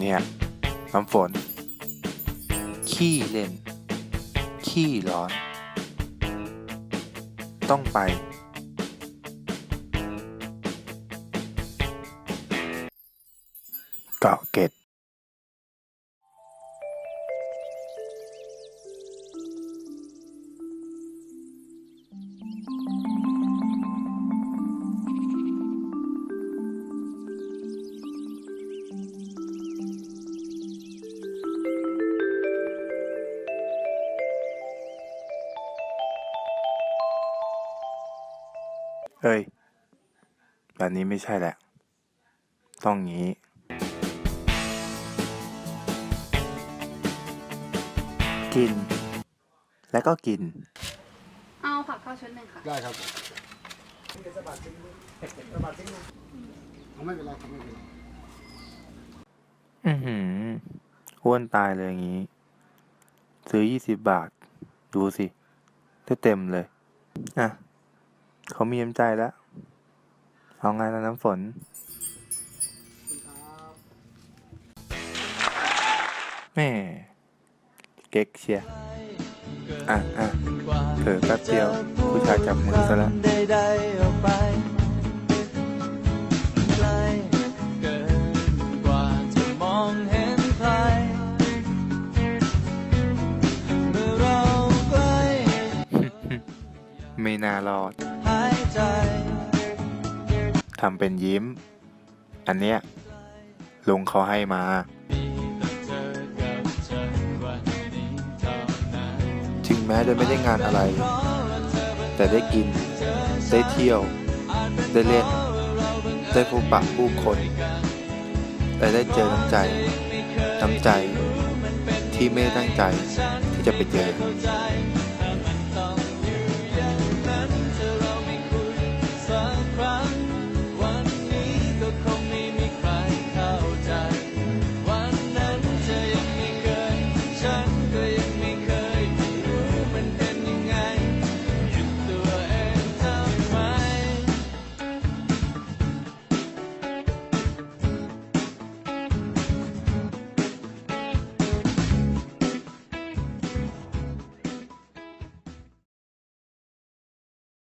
เนี่ยน้ำฝน ขี้เล่น ขี้ร้อน ต้องไป เกาะเกต เอ้ย แบบนี้ไม่ใช่แหละ ต้องงี้ กิน แล้วก็กิน เอาผักทอดชุดหนึ่งค่ะ ได้ครับเอาไม่เป็นไรครับไม่เป็นไรอือหืออ้วนตายเลยอย่างนี้ ซื้อยี่สิบบาท ดูสิ ได้เต็มเลย อะ เขามีน้ำใจแล้ว เอาไงแล้วน้ำฝน แม่เก๊กเชียร์อะอะเผลอแป๊บเดียว ผู้ชายจับมือซะแล้วใดๆออกไปไกลเกินกว่าจะมองเห็นใครเมื่อเราใกล้ไม่น่ารอดหาย ใจทำเป็นยิ้ม อันเนี้ยลุงเขาให้มามีแต่เธอกับฉันวันนี้เท่านั้นถึงแม้จะไม่ได้งานอะไร แต่ได้กิน ได้เที่ยว ได้เล่น ได้พบปะผู้คนและได้เจอน้ำใจ น้ำใจที่ไม่ได้ตั้งใจที่จะไปเจอเข้าใจ